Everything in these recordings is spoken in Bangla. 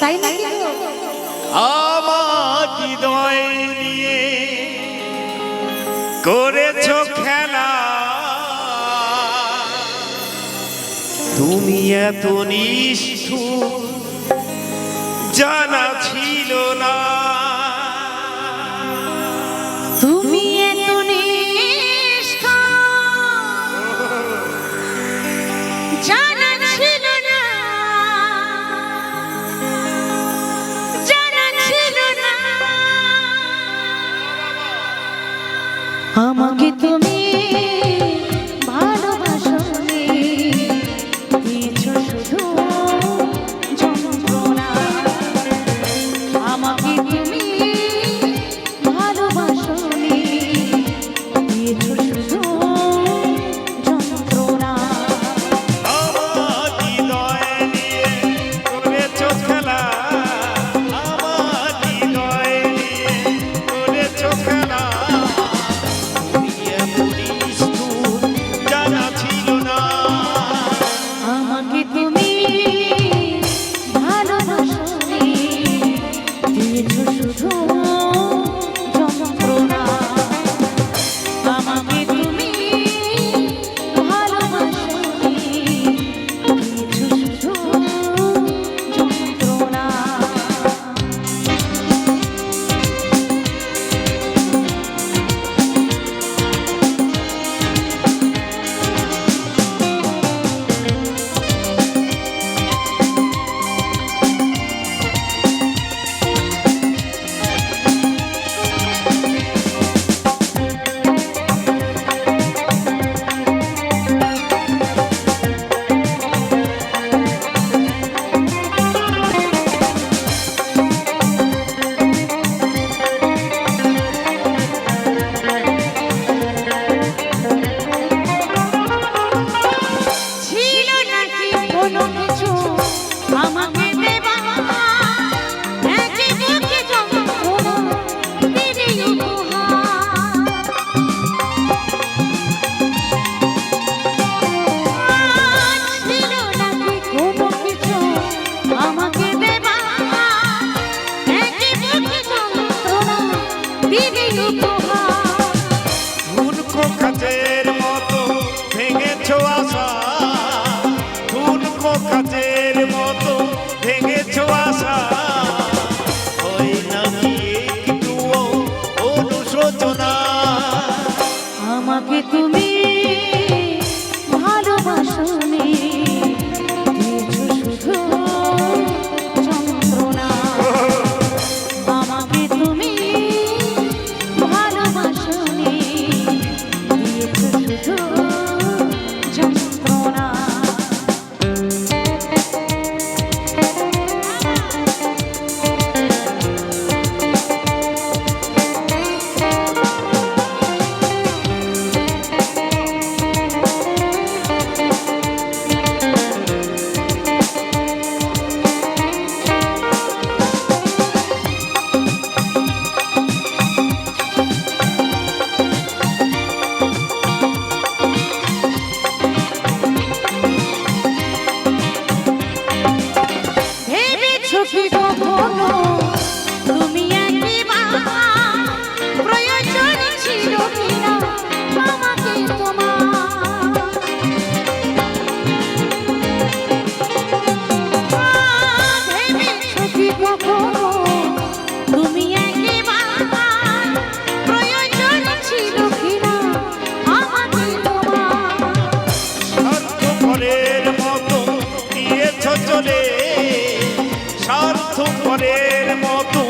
তাই নাকি আমার হৃদয় নিয়ে করেছ খেলা। তুমি এত নিষ্ঠুর আমাকে তুমি 其他不重 পরের মতো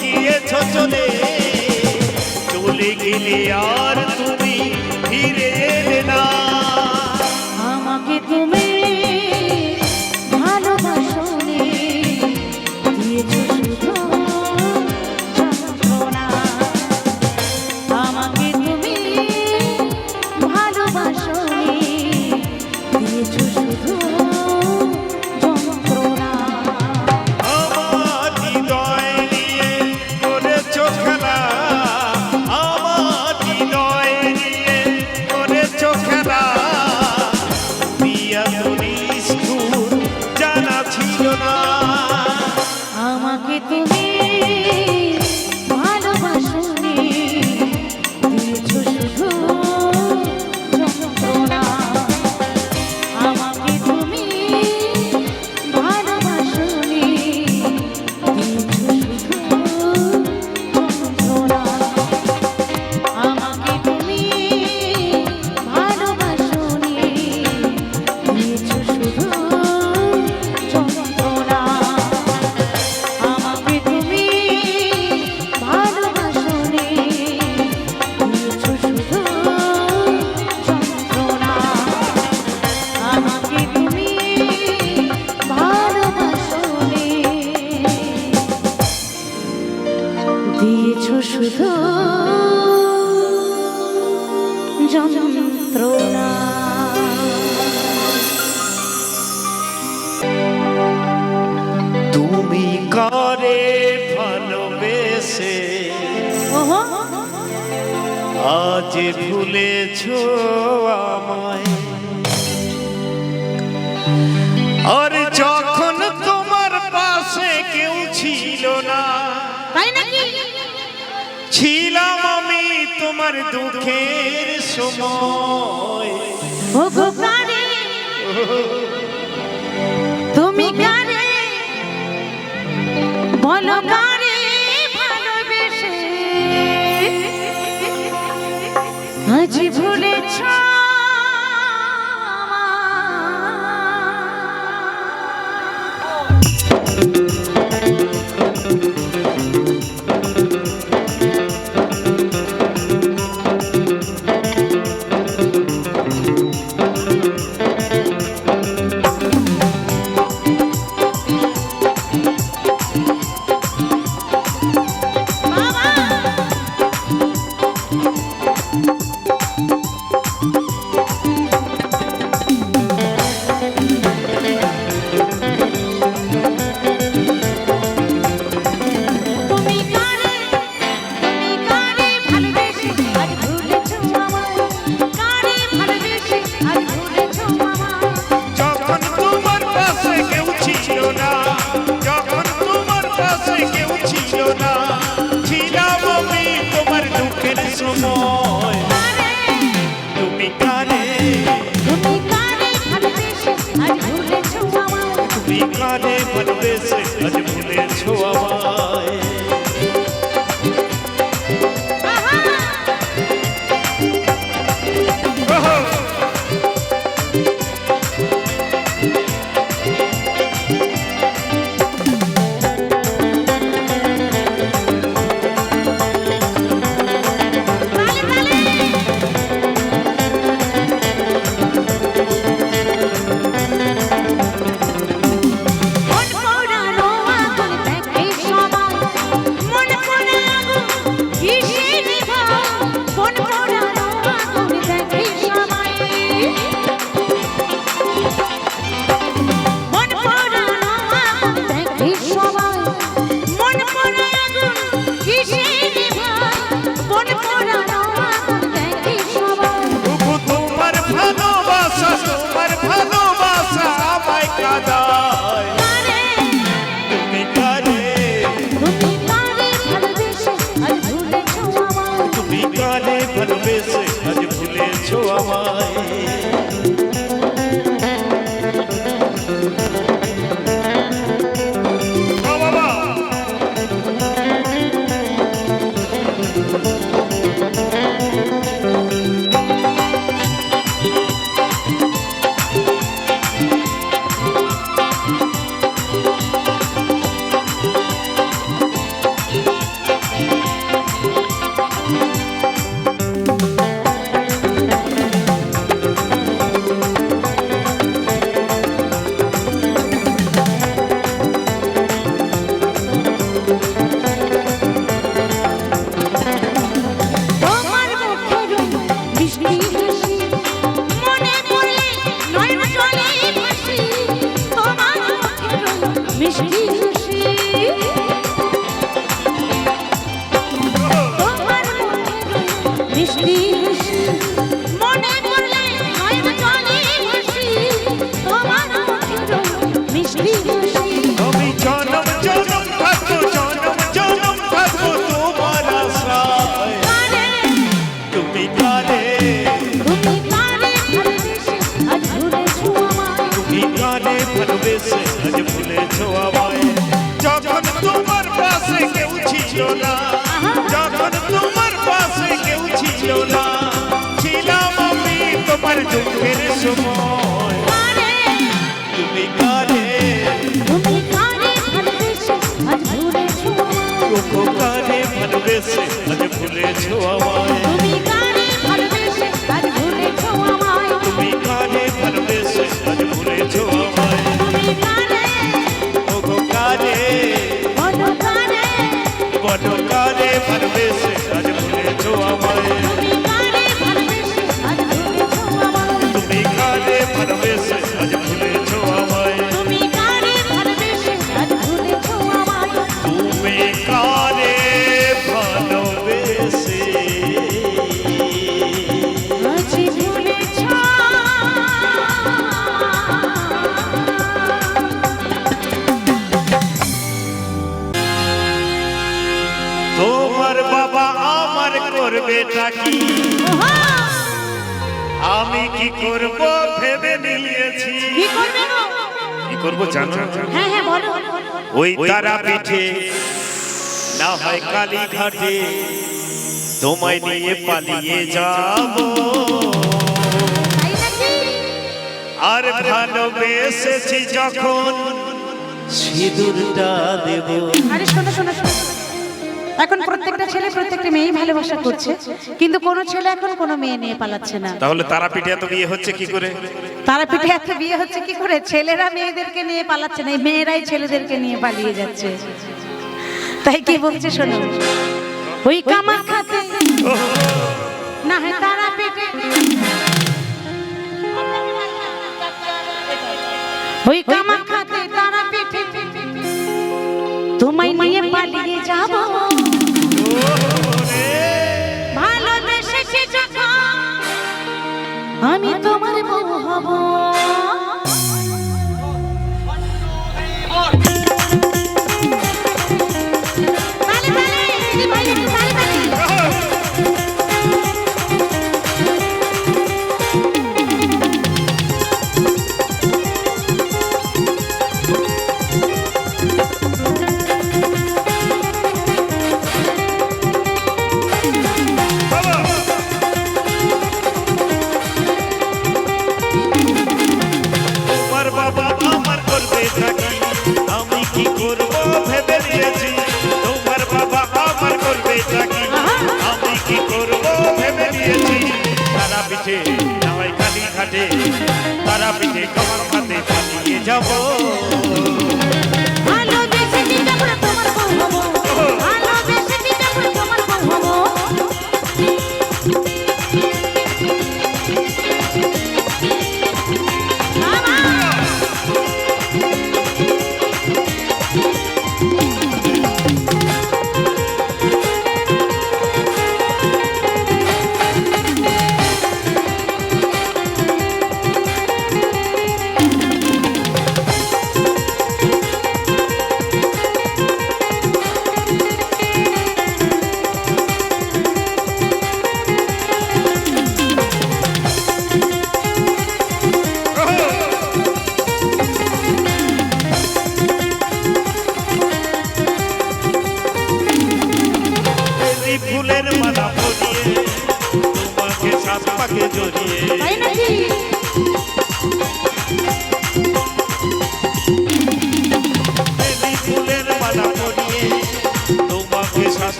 গিয়েছ চলে। চলে গেলে আর তুমি ফিরে না। আমাকে তুমি তুমি করে ভালোবেসে আজ ভুলেছ আমায়। আর যখন তোমার পাশে কেউ ছিল না ছিলাম তোমার দুঃখের সময়। তুমি কারে? বলো কারে ভালোবেসে? আজ ভুলেছ আমার দেশে আজ ভুলে যখন তোমার পাশে কেউ ছিল না যখন তোমার পাশে কেউ ছিল না ছিলাম আমি তোমার দুঃখের সময় তুমি কারে কারে ভালোবেসে আজ ভুলেছো আমায় তুমি কারে ভুলেছো আমায়। তুমি আজ ভুলেছো আমায়? আমার করবে নাকি আমি কি করব ভেবে নিয়েছি কি করবে কি করব জানো হ্যাঁ হ্যাঁ বলো। ওই তারা পিঠে না হয় কালী ঘাটে তোমায় নিয়ে পালিয়ে যাব। আর ভালোবেসেছি যখন সিঁদুরটা দেব। আরে শোনো শোনো শোনো। এখন প্রত্যেকটা ছেলে প্রত্যেকটা মেয়েই ভালোবাসা করছে। কিন্তু কোনো ছেলে এখন কোনো মেয়ে নিয়ে পালাচ্ছে না। তাহলে তারা পিঠে এত বিয়ে হচ্ছে কি করে? তারা পিঠে এত বিয়ে হচ্ছে কি করে? ছেলেরা মেয়েদেরকে নিয়ে পালাচ্ছে না মেয়েরাই ছেলেদেরকে নিয়ে পালিয়ে যাচ্ছে। তাই কি বলছে শোনো? ওই কামাখাতে না হয় তারা পিঠে ওই কামাখাতে তারা পিঠে তোমায় নিয়ে পালিয়ে যাব। বউ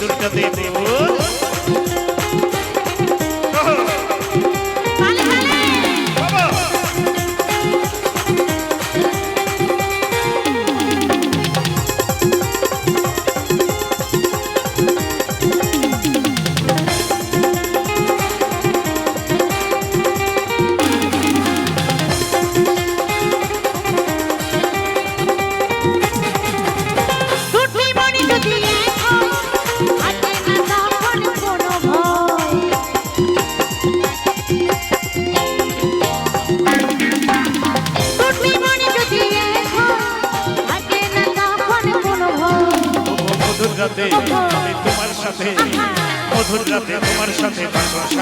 দেবী দেবে।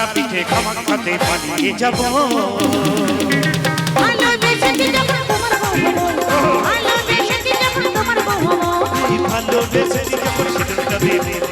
সারা পিঠে খামাখাতে পালিয়ে যাব। ভালোবেসে যখন তোমার বউ হব ভালোবেসে যখন সেদিন